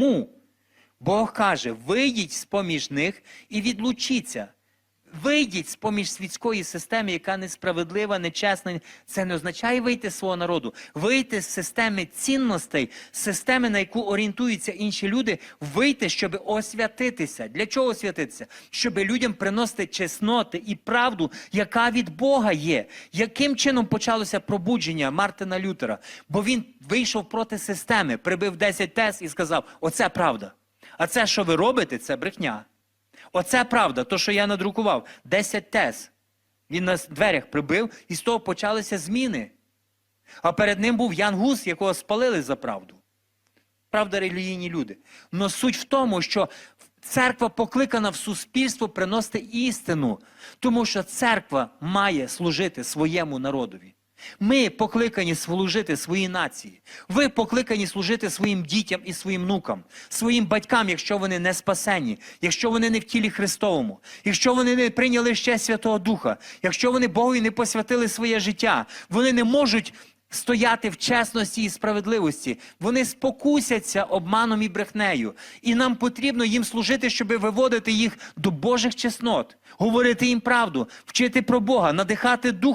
Тому Бог каже: вийдіть з-поміж них і відлучіться. Вийдіть з поміж світської системи, яка несправедлива, нечесна. Це не означає вийти з свого народу. Вийти з системи цінностей, системи, на яку орієнтуються інші люди, вийти, щоб освятитися. Для чого освятитися? Щоб людям приносити чесноти і правду, яка від Бога є. Яким чином почалося пробудження Мартина Лютера? Бо він вийшов проти системи, прибив 10 тез і сказав: Оце правда. А це, що ви робите, це брехня. Оце правда, то, що я надрукував, 10 тез. Він на дверях прибив, і з того почалися зміни. А перед ним був Ян Гус, якого спалили за правду. Правда, релігійні люди. Но суть в тому, що церква покликана в суспільство приносити істину, тому що церква має служити своєму народові. Ми покликані служити своїй нації. Ви покликані служити своїм дітям і своїм внукам, своїм батькам, якщо вони не спасені, якщо вони не в тілі Христовому, якщо вони не прийняли ще Святого Духа, якщо вони Богу не посвятили своє життя, вони не можуть стояти в чесності і справедливості. Вони спокусяться обманом і брехнею. І нам потрібно їм служити, щоб виводити їх до Божих чеснот, говорити їм правду, вчити про Бога, надихати духом.